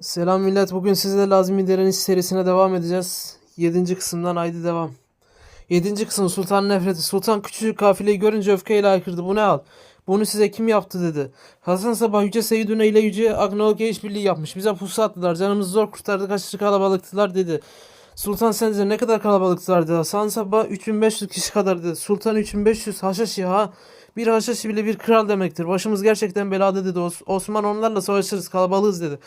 Selam millet. Bugün sizle Lazım Direniş serisine devam edeceğiz. 7. kısımdan haydi devam. 7. kısım Sultan nefreti. Sultan küçücük kafileyi görünce öfkeyle haykırdı. Bu ne al? Bunu size kim yaptı dedi. Hasan Sabah Yüce Seyyidüne ile Yüce Agnologya işbirliği yapmış. Bize pusu attılar. Canımızı zor kurtardık. Aşırı kalabalıktılar dedi. Sultan sence ne kadar kalabalıktılar dedi. Hasan Sabah 3500 kişi kadar dedi. Sultan 3500 haşhaşi ha. Bir haşhaşi bile bir kral demektir. Başımız gerçekten belada dedi. Os- Osman onlarla savaşırız kalabalığız dedi.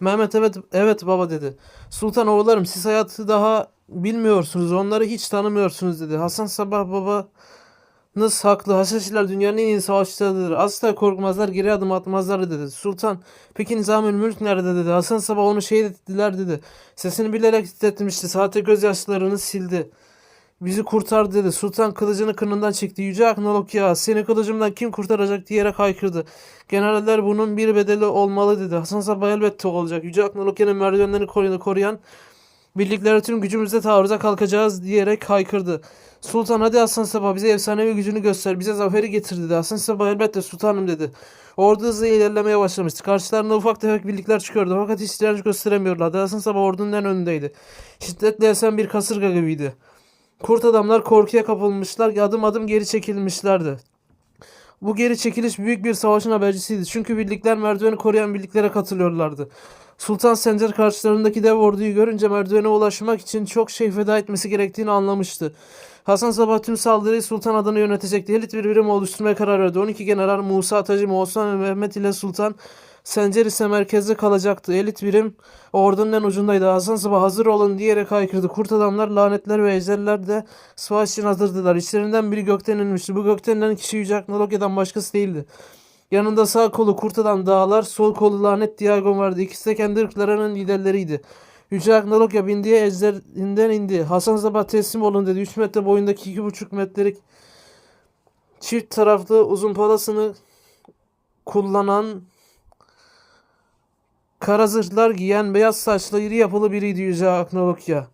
Mehmet evet evet baba dedi. Sultan oğullarım siz hayatı daha bilmiyorsunuz. Onları hiç tanımıyorsunuz dedi. Hasan Sabah baba Nız haklı. Haşhaşiler dünyanın en iyi savaşçılarıdır. Asla korkmazlar, geri adım atmazlar dedi. Sultan, peki Nizamül Mülk nerede dedi. Hasan Sabah onu şehit ettiler dedi. Sesini bilerek titretmişti. Sahte gözyaşlarını sildi. Bizi kurtar dedi. Sultan kılıcını kınından çekti. Yüce Aknolok ya seni kılıcımdan kim kurtaracak diyerek haykırdı. Generaller bunun bir bedeli olmalı dedi. Hasan Sabah elbette olacak. Yüce Aknolokya'nın merdivenlerini koruyan, koruyan birliklere tüm gücümüzle taarruza kalkacağız diyerek haykırdı. Sultan hadi Hasan Sabah bize efsanevi gücünü göster. Bize zaferi getir dedi. Hasan Sabah elbette sultanım dedi. Ordu hızla ilerlemeye başlamıştı. Karşılarında ufak tefek birlikler çıkıyordu fakat hiç direnç gösteremiyorlardı. Hasan Sabah ordunun en önündeydi. Şiddetle esen bir kasırga gibiydi. Kurt adamlar korkuya kapılmışlar, adım adım geri çekilmişlerdi. Bu geri çekiliş büyük bir savaşın habercisiydi. Çünkü birlikler merdiveni koruyan birliklere katılıyorlardı. Sultan Sencer karşılarındaki dev orduyu görünce merdivene ulaşmak için çok şey feda etmesi gerektiğini anlamıştı. Hasan Sabah tüm saldırıyı Sultan adına yönetecekti. Elit bir birim oluşturmaya karar verdi. 12 general Musa Tacı, Osman ve Mehmet ile Sultan Sencer ise merkezde kalacaktı. Elit birim ordunun en ucundaydı. Hasan Sabah hazır olun diyerek haykırdı. Kurt adamlar, lanetler ve ejderler de savaş için hazırdılar. İçlerinden biri gökten inmişti. Bu gökten inen kişi Yüce Aknologya'dan başkası değildi. Yanında sağ kolu kurt adam dağlar, sol kolu lanet Diagon vardı. İkisi de kendi ırklarının liderleriydi. Yüce Aknologya bindiği ejderinden indi. Hasan Sabah teslim olun dedi. 3 metre boyundaki 2,5 metrelik çift taraflı uzun palasını kullanan kara zırhlar giyen beyaz saçlı iri yapılı biriydi Yüce Aknologya.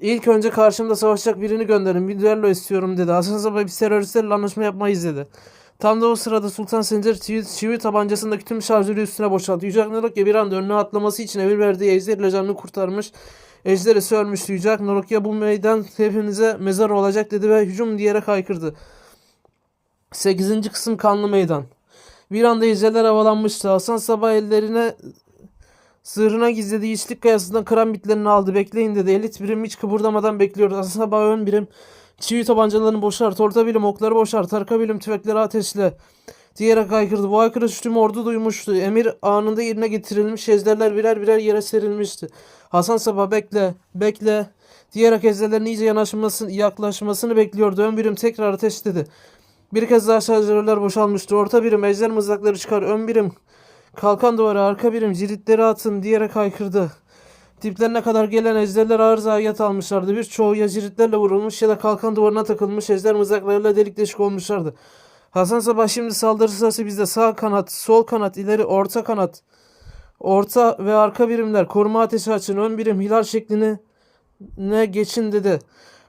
İlk önce karşımda savaşacak birini gönderin. Bir düello istiyorum dedi. Hasan Sabah biz teröristlerle anlaşma yapmayız dedi. Tam da o sırada Sultan Sencer çivi, çivi tabancasındaki tüm şarjörü üstüne boşalttı. Yüce Aknologya bir anda önüne atlaması için emir verdiği Ejder ile canını kurtarmış. Ejder ise ölmüştü. Yüce Aknologya bu meydan hepinize mezar olacak dedi ve hücum diyerek haykırdı. 8. kısım Kanlı Meydan. Bir anda ejderler havalanmıştı. Hasan Sabah ellerine Sığırına gizlediği içlik kayasından kıran bitlerini aldı. Bekleyin dedi. Elit birim hiç kıpırdamadan bekliyordu. Hasan Sabah ön birim çivi tabancalarını boşalt. Orta birim okları boşalt. Arka birim tüfekleri ateşle. Diyerek haykırdı. Bu haykırış tüm ordu duymuştu. Emir anında yerine getirilmiş. Ejderler birer birer yere serilmişti. Hasan Sabah bekle, bekle. Diyerek ejderlerin iyice yanaşmasını, yaklaşmasını bekliyordu. Ön birim tekrar ateşledi. Bir kez daha şarjörler boşalmıştı. Orta birim ejder mızrakları çıkar. Ön birim Kalkan duvara arka birim ciritleri atın diyerek haykırdı. Diplerine kadar gelen ejderler ağır zayiat almışlardı. Birçoğu ya ciritlerle vurulmuş ya da kalkan duvarına takılmış ejder mızraklarıyla delik deşik olmuşlardı. Hasan Sabah şimdi saldırı sırası bizde. Sağ kanat, sol kanat, ileri orta kanat. Orta ve arka birimler koruma ateşi açın. Ön birim hilal şeklini ne geçin dedi.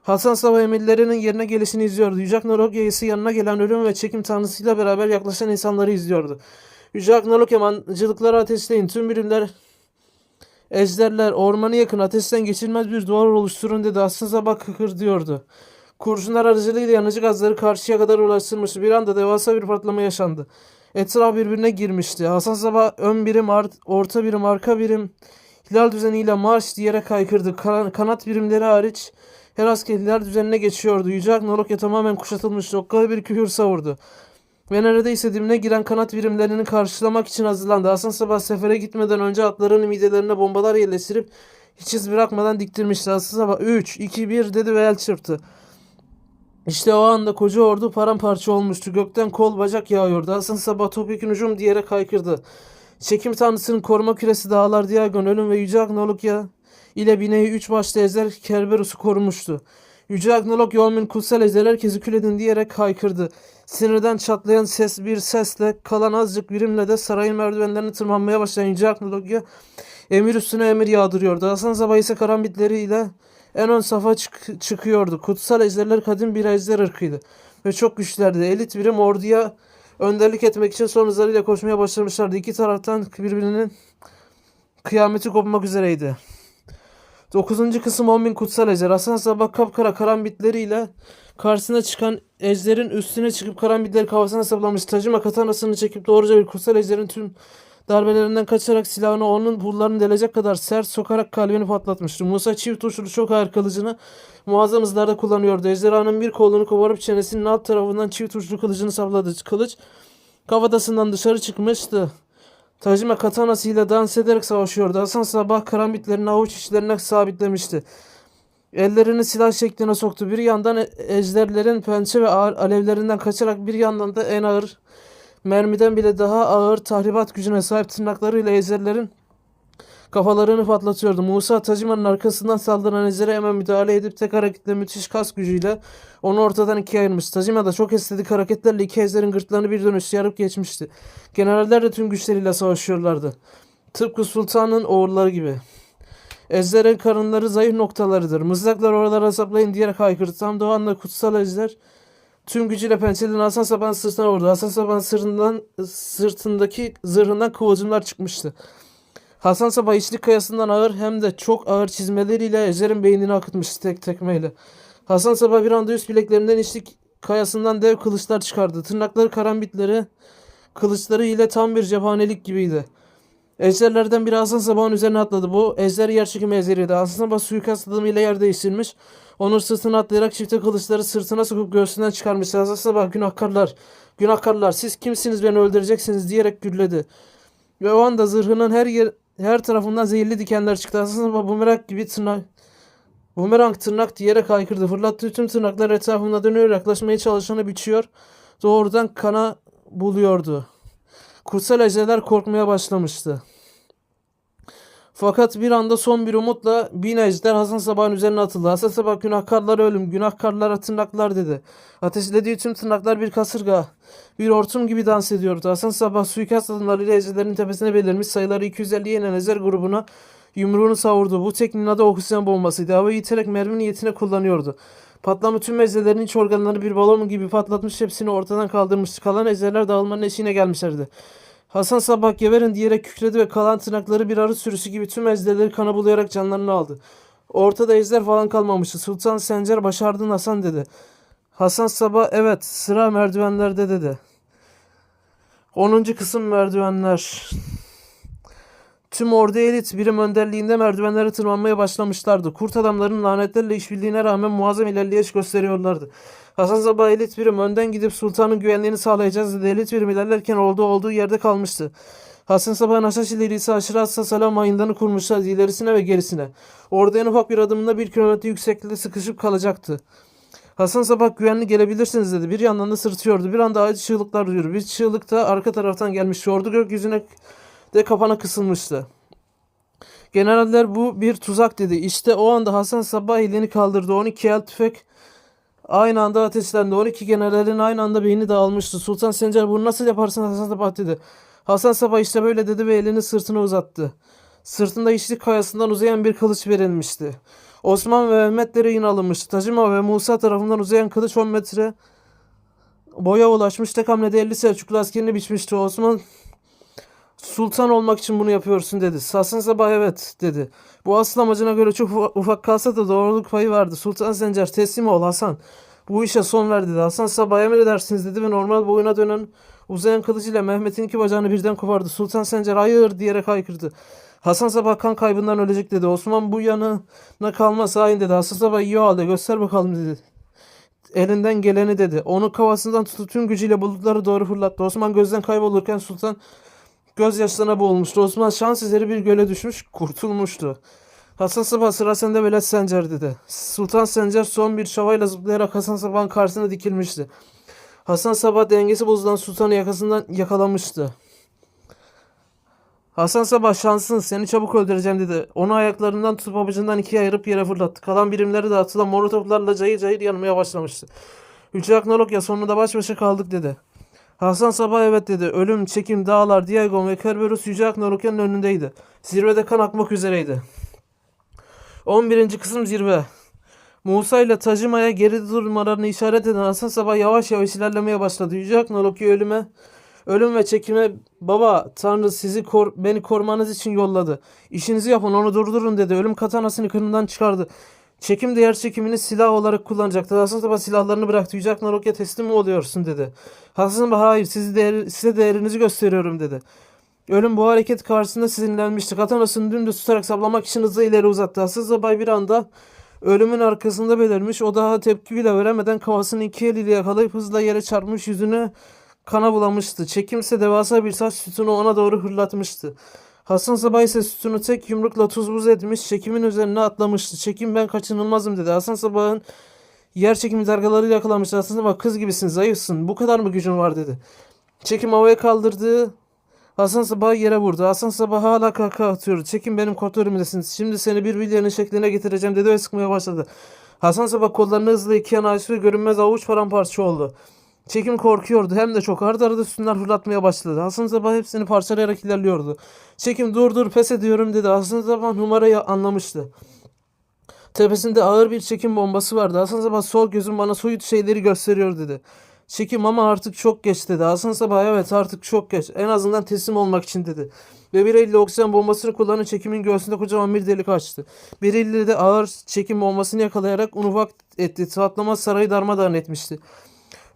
Hasan Sabah emirlerinin yerine gelişini izliyordu. Yücek Norogya ise yanına gelen ölüm ve çekim tanrısıyla beraber yaklaşan insanları izliyordu. Yüce Aknalok yamancılıkları ateşleyin. Tüm birimler ejderler ormanı yakın ateşten geçilmez bir duvar oluşturun dedi. Hasan Sabah kıkır diyordu. Kurşunlar aracılığıyla yanıcı gazları karşıya kadar ulaştırmıştı. Bir anda devasa bir patlama yaşandı. Etraf birbirine girmişti. Hasan Sabah ön birim, art, orta birim, arka birim hilal düzeniyle marş diyerek haykırdı. Kan- kanat birimleri hariç her asker hilal düzenine geçiyordu. Yüce Aknolokya tamamen kuşatılmıştı. Okkalı bir küfür savurdu ve neredeyse dibine giren kanat birimlerini karşılamak için hazırlandı. Hasan Sabah sefere gitmeden önce atlarının midelerine bombalar yerleştirip hiç iz bırakmadan diktirmişti. Hasan Sabah 3, 2, 1 dedi ve el çırptı. İşte o anda koca ordu paramparça olmuştu. Gökten kol bacak yağıyordu. Hasan Sabah topyekun hücum diyerek haykırdı. Çekim tanrısının koruma küresi dağlar Diagon, ölüm ve yüce Agnologya ile bineği üç başlı ezer Kerberus'u korumuştu. Yüce Agnolog Yolmin kutsal ejder herkesi kül edin diyerek haykırdı. Sinirden çatlayan ses bir sesle kalan azıcık birimle de sarayın merdivenlerini tırmanmaya başlayan Yüce Agnologya emir üstüne emir yağdırıyordu. Hasan Sabah ise karanbitleriyle en ön safa çık- çıkıyordu. Kutsal ejderler kadim bir ejder ırkıydı ve çok güçlerdi. Elit birim orduya önderlik etmek için son hızlarıyla koşmaya başlamışlardı. İki taraftan birbirinin kıyameti kopmak üzereydi. 9. kısım 10.000 kutsal ejder. Hasan Sabah kapkara karambitleriyle karşısına çıkan ejderin üstüne çıkıp karambitleri kafasına saplamış. Tacıma katanasını çekip doğruca bir kutsal ejderin tüm darbelerinden kaçarak silahını onun pullarını delecek kadar sert sokarak kalbini patlatmıştı. Musa çift uçlu çok ağır kılıcını muazzam hızlarda kullanıyordu. Ejderhanın bir kolunu koparıp çenesinin alt tarafından çift uçlu kılıcını sapladı. Kılıç kafatasından dışarı çıkmıştı. Tacima katanasıyla dans ederek savaşıyordu. Hasan sabah karambitlerini avuç içlerine sabitlemişti. Ellerini silah şekline soktu. Bir yandan e- ejderlerin pençe ve ağır alevlerinden kaçarak bir yandan da en ağır mermiden bile daha ağır tahribat gücüne sahip tırnaklarıyla ejderlerin kafalarını patlatıyordu. Musa Tacima'nın arkasından saldıran ejdere hemen müdahale edip tek hareketle müthiş kas gücüyle onu ortadan ikiye ayırmış. Tacima da çok estetik hareketlerle iki ejderin gırtlağını bir dönüş yarıp geçmişti. Generaller de tüm güçleriyle savaşıyorlardı. Tıpkı sultanın oğulları gibi. Ejder'in karınları zayıf noktalarıdır. Mızraklar oralara saplayın diyerek haykırdı. Tam da o anda kutsal ejder tüm gücüyle pençelerini Hasan Saban'ın sırtına vurdu. Hasan Saban sırtından, sırtındaki zırhından kıvılcımlar çıkmıştı. Hasan Sabah içlik kayasından ağır hem de çok ağır çizmeleriyle Ejder'in beynini akıtmıştı tek tekmeyle. Hasan Sabah bir anda üst bileklerinden içlik kayasından dev kılıçlar çıkardı. Tırnakları karambitleri kılıçları ile tam bir cephanelik gibiydi. Ejderlerden biri Hasan Sabah'ın üzerine atladı. Bu ejder yer çekimi ejderiydi. Hasan Sabah suikast adımıyla yer değiştirmiş. Onun sırtına atlayarak çifte kılıçları sırtına sokup göğsünden çıkarmış. Hasan Sabah günahkarlar, günahkarlar siz kimsiniz beni öldüreceksiniz diyerek gürledi. Ve o anda zırhının her yer, her tarafından zehirli dikenler çıktı. Sabah bumerang gibi tırnak bumerang tırnak diyerek haykırdı. Fırlattığı tüm tırnaklar etrafında dönüyor yaklaşmaya çalışanı biçiyor. Doğrudan kana buluyordu. Kutsal ejderler korkmaya başlamıştı. Fakat bir anda son bir umutla bin ejder Hasan Sabah'ın üzerine atıldı. Hasan Sabah günahkarlara ölüm, günahkarlara tırnaklar dedi. Ateşlediği tüm tırnaklar bir kasırga, bir hortum gibi dans ediyordu. Hasan Sabah suikast adımlarıyla ejderlerin tepesine belirmiş sayıları 250'ye inen ejder grubuna yumruğunu savurdu. Bu tekniğin adı oksijen bombasıydı. Havayı iterek mermi niyetine kullanıyordu. Patlama tüm ejderlerin iç organlarını bir balon gibi patlatmış hepsini ortadan kaldırmıştı. Kalan ejderler dağılmanın eşiğine gelmişlerdi. Hasan Sabah geberin diyerek kükredi ve kalan tırnakları bir arı sürüsü gibi tüm ejderleri kana bulayarak canlarını aldı. Ortada ejder falan kalmamıştı. Sultan Sencer başardın Hasan dedi. Hasan Sabah evet sıra merdivenlerde dedi. 10. kısım merdivenler. Tüm ordu elit birim önderliğinde merdivenlere tırmanmaya başlamışlardı. Kurt adamların lanetlerle işbirliğine rağmen muazzam ilerleyiş gösteriyorlardı. Hasan Sabah elit birim önden gidip sultanın güvenliğini sağlayacağız dedi. Elit birim ilerlerken olduğu olduğu yerde kalmıştı. Hasan Sabah'ın Haşhaş ilerisi aşırı hassas salam ayındanı kurmuşlardı ilerisine ve gerisine. Orada en ufak bir adımında bir kilometre yükseklikte sıkışıp kalacaktı. Hasan Sabah güvenli gelebilirsiniz dedi. Bir yandan da sırtıyordu. Bir anda acı çığlıklar duyuyor. Bir çığlık da arka taraftan gelmişti. Ordu gökyüzüne de kapana kısılmıştı. Generaller bu bir tuzak dedi. İşte o anda Hasan Sabah elini kaldırdı. 12 el tüfek aynı anda ateşlendi. 12 generalin aynı anda beyni dağılmıştı. Sultan Sencer bunu nasıl yaparsın Hasan Sabah dedi. Hasan Sabah işte böyle dedi ve elini sırtına uzattı. Sırtında içlik kayasından uzayan bir kılıç verilmişti. Osman ve Mehmet'lere yine alınmıştı. Tacima ve Musa tarafından uzayan kılıç 10 metre boya ulaşmış. Tek hamlede 50 Selçuklu askerini biçmişti. Osman Sultan olmak için bunu yapıyorsun dedi. Hasan Sabah evet dedi. Bu asıl amacına göre çok ufa- ufak kalsa da doğruluk payı vardı. Sultan Sencer teslim ol Hasan. Bu işe son ver dedi. Hasan Sabah emredersiniz dedi ve normal boyuna dönen uzayan kılıcıyla Mehmet'in iki bacağını birden kopardı. Sultan Sencer hayır diyerek haykırdı. Hasan Sabah kan kaybından ölecek dedi. Osman bu yanına kalmaz hain dedi. Hasan Sabah iyi halde göster bakalım dedi. Elinden geleni dedi. Onu kafasından tutup tüm gücüyle bulutlara doğru fırlattı. Osman gözden kaybolurken Sultan gözyaşlarına boğulmuştu. Osman şans eseri bir göle düşmüş, kurtulmuştu. Hasan Sabah sıra sende Velet Sencer dedi. Sultan Sencer son bir şavayla zıplayarak Hasan Sabah'ın karşısına dikilmişti. Hasan Sabah dengesi bozulan sultanı yakasından yakalamıştı. Hasan Sabah şansın seni çabuk öldüreceğim dedi. Onu ayaklarından tutup avucundan ikiye ayırıp yere fırlattı. Kalan birimleri de atılan molotoflarla cayır cayır yanmaya başlamıştı. Yüce Aknolokya sonunda baş başa kaldık dedi. Hasan Sabah evet dedi. Ölüm, çekim, dağlar, Diagon ve Kerberos Yüce Aknolokya'nın önündeydi. Zirvede kan akmak üzereydi. 11. kısım zirve. Musa ile Tacima'ya geri durmalarını işaret eden Hasan Sabah yavaş yavaş ilerlemeye başladı. Yüce Aknolokya ölüme Ölüm ve çekime baba Tanrı sizi kor beni korumanız için yolladı. İşinizi yapın onu durdurun dedi. Ölüm katanasını kınından çıkardı. Çekim değer çekimini silah olarak kullanacaktı. Hasan Sabah silahlarını bıraktı. Yüce Aknar Okya teslim mi oluyorsun dedi. Hasan Sabah hayır sizi değer, size değerinizi gösteriyorum dedi. Ölüm bu hareket karşısında sinirlenmişti. Katanasını dümdüz tutarak saplamak için hızla ileri uzattı. Hasan Sabah bir anda ölümün arkasında belirmiş. O daha tepki bile veremeden kafasını iki eliyle yakalayıp hızla yere çarpmış yüzünü kana bulamıştı. Çekimse devasa bir saç sütunu ona doğru hırlatmıştı. Hasan Sabah ise sütunu tek yumrukla tuz buz etmiş, çekimin üzerine atlamıştı. Çekim ben kaçınılmazım dedi. Hasan Sabah'ın yer çekimi dargalarıyla yakalamıştı. Hasan Sabah kız gibisin, zayıfsın, bu kadar mı gücün var dedi. Çekim havaya kaldırdı. Hasan Sabah'ı yere vurdu. Hasan Sabah hala kahkaha atıyordu. Çekim benim kontrolümdesin. Şimdi seni bir bilyenin şekline getireceğim dedi ve sıkmaya başladı. Hasan Sabah kollarını hızla iki yana açtı ve görünmez avuç paramparça oldu. Çekim korkuyordu hem de çok ardı arada üstünden fırlatmaya başladı. Hasan Sabah hepsini parçalayarak ilerliyordu. Çekim dur dur pes ediyorum dedi. Hasan Sabah numarayı anlamıştı. Tepesinde ağır bir çekim bombası vardı. Hasan Sabah sol gözüm bana soyut şeyleri gösteriyor dedi. Çekim ama artık çok geç dedi. Hasan Sabah evet artık çok geç. En azından teslim olmak için dedi. Ve bir elle oksijen bombasını kullanan çekimin göğsünde kocaman bir delik açtı. Bir elle de ağır çekim bombasını yakalayarak unu ufak etti. Patlamaz sarayı darmadağın etmişti.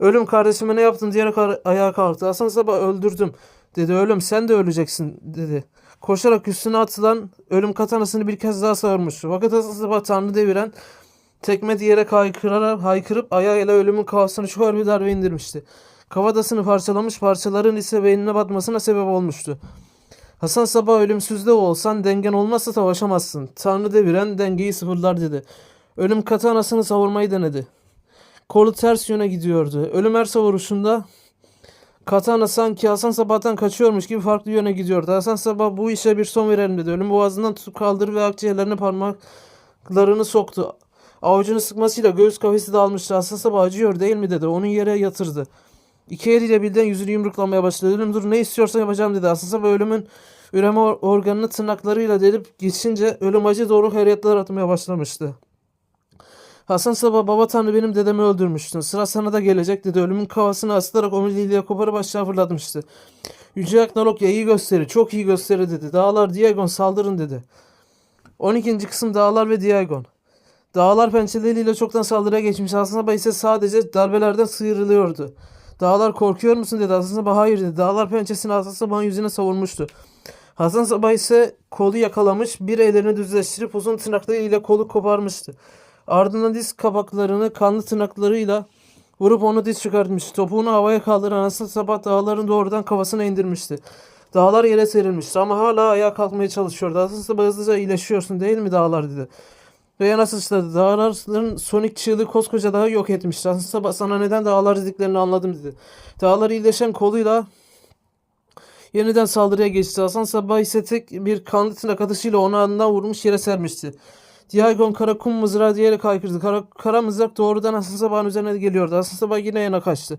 Ölüm kardeşime ne yaptın diyerek ayağa kalktı. Hasan Sabah öldürdüm dedi. Ölüm sen de öleceksin dedi. Koşarak üstüne atılan ölüm katanasını bir kez daha savurmuştu. Fakat Hasan Sabah tanrı deviren tekme diyerek haykırarak, haykırıp ayağıyla ölümün kafasını şu bir darbe indirmişti. Kafatasını parçalamış parçaların ise beynine batmasına sebep olmuştu. Hasan Sabah ölümsüzde olsan dengen olmazsa savaşamazsın. Tanrı deviren dengeyi sıfırlar dedi. Ölüm katanasını savurmayı denedi. Kolu ters yöne gidiyordu. Ölüm her savuruşunda Katana sanki Hasan Sabah'tan kaçıyormuş gibi farklı yöne gidiyordu. Hasan Sabah bu işe bir son verelim dedi. Ölüm boğazından tutup kaldırdı ve akciğerlerine parmaklarını soktu. Avucunu sıkmasıyla göğüs kafesi dağılmıştı. Hasan Sabah acıyor değil mi dedi. Onun yere yatırdı. İki eliyle birden yüzünü yumruklamaya başladı. Ölüm dur ne istiyorsan yapacağım dedi. Hasan Sabah ölümün üreme or- organını tırnaklarıyla delip geçince ölüm acı doğru hareketler atmaya başlamıştı. Hasan Sabah baba tanrı benim dedemi öldürmüştün. Sıra sana da gelecek dedi. Ölümün kafasını asılarak omuriliğiyle koparıp aşağı fırlatmıştı. Yüce Aknalokya iyi gösteri, çok iyi gösteri dedi. Dağlar Diagon saldırın dedi. 12. kısım Dağlar ve Diagon. Dağlar pençeleriyle çoktan saldırıya geçmiş. Hasan Sabah ise sadece darbelerden sıyrılıyordu. Dağlar korkuyor musun dedi. Hasan Sabah hayır dedi. Dağlar pençesini Hasan Sabah'ın yüzüne savurmuştu. Hasan Sabah ise kolu yakalamış, bir ellerini düzleştirip uzun tırnaklarıyla kolu koparmıştı. Ardından diz kapaklarını kanlı tırnaklarıyla vurup onu diz çıkartmıştı. Topuğunu havaya kaldıran Hasan Sabah dağların doğrudan kafasına indirmişti. Dağlar yere serilmişti ama hala ayağa kalkmaya çalışıyordu. Hasan Sabah hızlıca iyileşiyorsun değil mi dağlar dedi. Ve yana sıçradı. Dağların sonik çığlığı koskoca dağı yok etmişti. Hasan Sabah sana neden dağlar dediklerini anladım dedi. Dağlar iyileşen koluyla yeniden saldırıya geçti. Hasan Sabah ise tek bir kanlı tırnak atışıyla onu anından vurmuş yere sermişti. Diagon kara kum mızrağı diyerek haykırdı. Kara, kara mızrak doğrudan Hasan Sabah'ın üzerine geliyordu. Hasan Sabah yine yana kaçtı.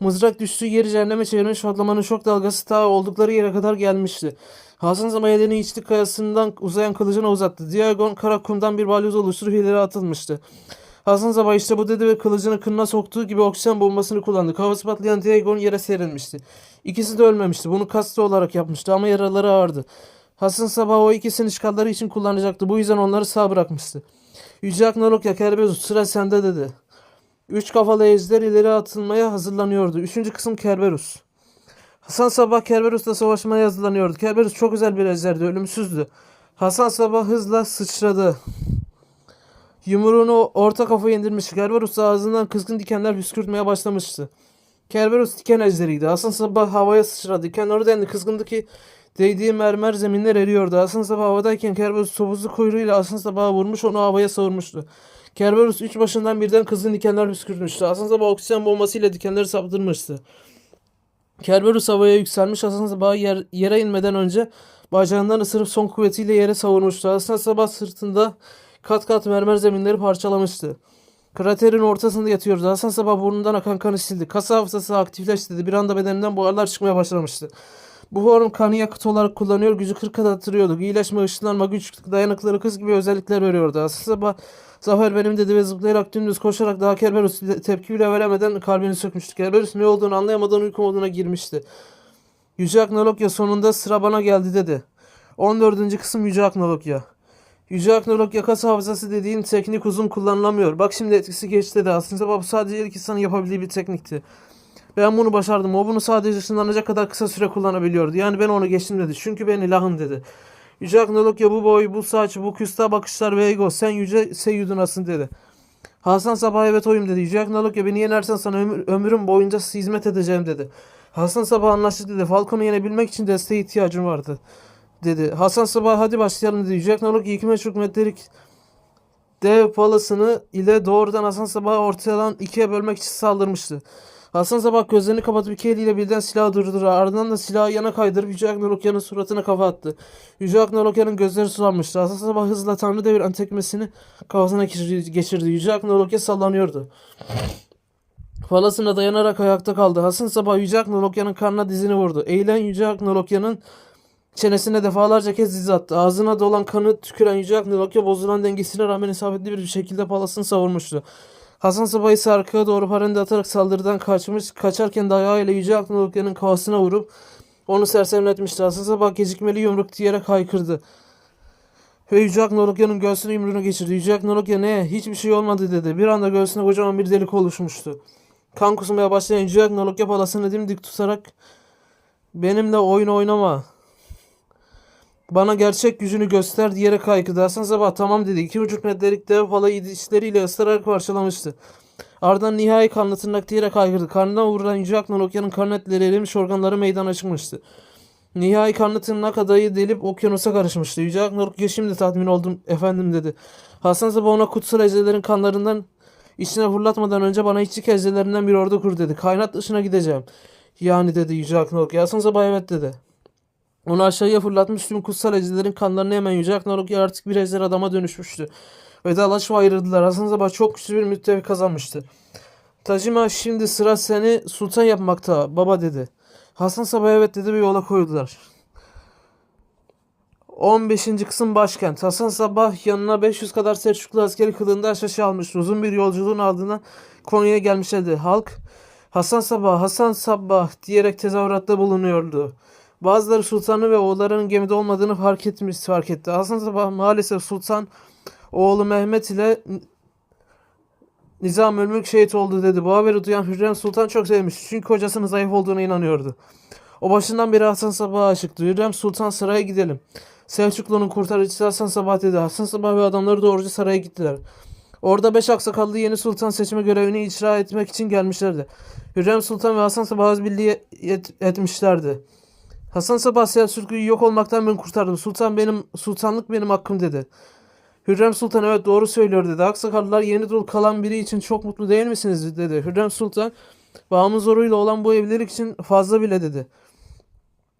Mızrak düştüğü yeri cehenneme çevirmiş patlamanın şok dalgası ta oldukları yere kadar gelmişti. Hasan Sabah elini içlik kayasından uzayan kılıcına uzattı. Diagon kara kumdan bir balyoz oluşturup ileri atılmıştı. Hasan Sabah işte bu dedi ve kılıcını kınına soktuğu gibi oksijen bombasını kullandı. Kafası patlayan Diagon yere serilmişti. İkisi de ölmemişti. Bunu kastı olarak yapmıştı ama yaraları ağırdı. Hasan Sabah o ikisini çıkarları için kullanacaktı. Bu yüzden onları sağ bırakmıştı. Yüce Aknalokya Kerberos sıra sende dedi. Üç kafalı ejder ileri atılmaya hazırlanıyordu. Üçüncü kısım Kerberus. Hasan Sabah Kerberus'la savaşmaya hazırlanıyordu. Kerberus çok güzel bir ejderdi, ölümsüzdü. Hasan Sabah hızla sıçradı. Yumruğunu orta kafaya indirmiş. Kerberus ağzından kızgın dikenler püskürtmeye başlamıştı. Kerberos diken ejderiydi. Hasan Sabah havaya sıçradı. Diken oradan kızgındı ki değdiği mermer zeminler eriyordu. Hasan Sabah havadayken Kerberos topuzlu kuyruğuyla Hasan Sabah'a vurmuş onu havaya savurmuştu. Kerberos üç başından birden kızgın dikenler püskürtmüştü. Hasan Sabah oksijen bombasıyla dikenleri saptırmıştı. Kerberus havaya yükselmiş Hasan Sabah'ı yer, yere inmeden önce bacağından ısırıp son kuvvetiyle yere savurmuştu. Hasan Sabah sırtında kat kat mermer zeminleri parçalamıştı. Kraterin ortasında yatıyordu. Hasan Sabah burnundan akan kanı sildi. Kas hafızası aktifleşti. Bir anda bedeninden buharlar çıkmaya başlamıştı. Bu form kanı yakıt olarak kullanıyor. Gücü 40 kat arttırıyordu. İyileşme, ışınlanma, güç, dayanıklılık, hız gibi özellikler veriyordu. Sabah Zafer benim dedi ve zıplayarak dümdüz koşarak daha Kerberus tepki bile veremeden kalbini sökmüştü. Kerberus ne olduğunu anlayamadan uyku moduna girmişti. Yüce Aknolokya sonunda sıra bana geldi dedi. 14. kısım Yüce Aknolokya. Yüce Aknolokya kas hafızası dediğin teknik uzun kullanılamıyor. Bak şimdi etkisi geçti dedi. Aslında bu sadece ilk insanın yapabildiği bir teknikti. Ben bunu başardım. O bunu sadece ışınlanacak kadar kısa süre kullanabiliyordu. Yani ben onu geçtim dedi. Çünkü ben ilahım dedi. Yüce Aknolokya bu boy, bu saç, bu küstah bakışlar ve ego. Sen yüce Seyyidunasın dedi. Hasan Sabah evet oyum dedi. Yüce Aknolokya beni yenersen sana ömür, ömrüm boyunca hizmet edeceğim dedi. Hasan Sabah anlaştı dedi. Falcon'u yenebilmek için desteğe ihtiyacım vardı dedi. Hasan Sabah hadi başlayalım dedi. Yüce Aknolokya iki meşruk metrelik dev palasını ile doğrudan Hasan Sabah'ı ortadan ikiye bölmek için saldırmıştı. Hasan Sabah gözlerini kapatıp iki eliyle birden silahı durdurdu. Ardından da silahı yana kaydırıp Yüce Aknolokya'nın suratına kafa attı. Yüce Aknolokya'nın gözleri sulanmıştı. Hasan Sabah hızla tanrı deviren tekmesini kafasına geçirdi. Yüce Aknolokya sallanıyordu. Falasına dayanarak ayakta kaldı. Hasan Sabah Yüce Aknolokya'nın karnına dizini vurdu. Eğilen Yüce Aknolokya'nın çenesine defalarca kez diz attı. Ağzına dolan kanı tüküren Yüce Aknolokya bozulan dengesine rağmen isabetli bir şekilde palasını savurmuştu. Hasan Sabah ise arkaya doğru parende atarak saldırıdan kaçmış. Kaçarken de ayağıyla Yüce Aknolokya'nın kafasına vurup onu sersemletmişti. Hasan Sabah gecikmeli yumruk diyerek haykırdı. Ve Yüce Aknolokya'nın göğsüne yumruğunu geçirdi. Yüce Aknolokya ne? Hiçbir şey olmadı dedi. Bir anda göğsüne kocaman bir delik oluşmuştu. Kan kusmaya başlayan Yüce Aknolokya palasını dimdik tutarak benimle oyun oynama. Bana gerçek gücünü göster diyerek haykırdı. Hasan Sabah tamam dedi. İki buçuk metrelik dev palayı dişleriyle ısırarak parçalamıştı. Ardından nihai kanlı tırnak diyerek haykırdı. Karnına vurulan Yüce Aknolokya'nın karnetleri erimiş organları meydana çıkmıştı. Nihai kanlı tırnak adayı delip okyanusa karışmıştı. Yüce Aknolokya şimdi tatmin oldum efendim dedi. Hasan Sabah ona kutsal ejderlerin kanlarından içine fırlatmadan önce bana içlik ejderlerinden bir ordu kur dedi. Kainat dışına gideceğim. Yani dedi Yüce Aknolokya. Hasan Sabah evet dedi. Onu aşağıya fırlatmış tüm kutsal ejderlerin kanlarını hemen Yüce Aknolokya artık bir ejder adama dönüşmüştü. Vedalaşıp ayrıldılar. Hasan Sabah çok güçlü bir müttefik kazanmıştı. Tajima şimdi sıra seni sultan yapmakta baba dedi. Hasan Sabah evet dedi ve yola koydular. 15. kısım başkent. Hasan Sabah yanına 500 kadar Selçuklu askeri kılığında şaşı almıştı. Uzun bir yolculuğun ardından Konya'ya gelmişlerdi. Halk Hasan Sabah, Hasan Sabah diyerek tezahüratta bulunuyordu. Bazıları sultanı ve oğullarının gemide olmadığını fark etmiş fark etti. Sabah maalesef sultan oğlu Mehmet ile Nizam Mülk şehit oldu dedi. Bu haberi duyan Hürrem Sultan çok sevmiş. Çünkü kocasının zayıf olduğuna inanıyordu. O başından beri Hasan Sabah'a aşıktı. Hürrem Sultan saraya gidelim. Selçuklu'nun kurtarıcısı Hasan Sabah dedi. Hasan Sabah ve adamları doğruca saraya gittiler. Orada beş aksakallı yeni sultan seçme görevini icra etmek için gelmişlerdi. Hürrem Sultan ve Hasan Sabah birliği et- etmişlerdi. Hasan Sabah Selçuklu'yu yok olmaktan ben kurtardım. Sultan benim, sultanlık benim hakkım dedi. Hürrem Sultan evet doğru söylüyor dedi. Aksakallılar yeni dul kalan biri için çok mutlu değil misiniz dedi. Hürrem Sultan bağımın zoruyla olan bu evlilik için fazla bile dedi.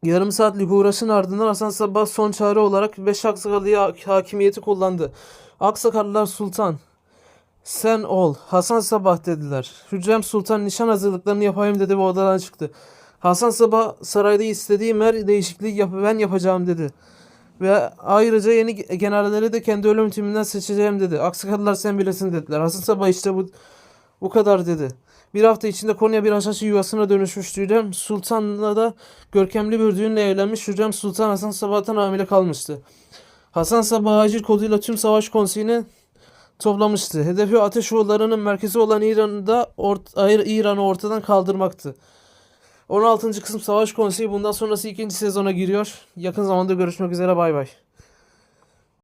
Yarım saatlik uğraşın ardından Hasan Sabah son çare olarak beş aksakallıya hak- hakimiyeti kullandı. Aksakallılar Sultan sen ol Hasan Sabah dediler. Hürrem Sultan nişan hazırlıklarını yapayım dedi ve odadan çıktı. Hasan Sabah sarayda istediğim her değişikliği yap ben yapacağım dedi. Ve ayrıca yeni ge- generalleri de kendi ölüm timinden seçeceğim dedi. Aksakallılar sen bilesin dediler. Hasan Sabah işte bu bu kadar dedi. Bir hafta içinde Konya bir haşhaşı yuvasına dönüşmüş Hürrem Sultan'la da görkemli bir düğünle evlenmiş Hürrem Sultan Hasan Sabah'tan hamile kalmıştı. Hasan Sabah acil koduyla tüm savaş konseyini toplamıştı. Hedefi ateş yollarının merkezi olan İran'da ayır İran'ı ortadan kaldırmaktı. 16. kısım Savaş Konseyi bundan sonrası ikinci sezona giriyor. Yakın zamanda görüşmek üzere bay bay.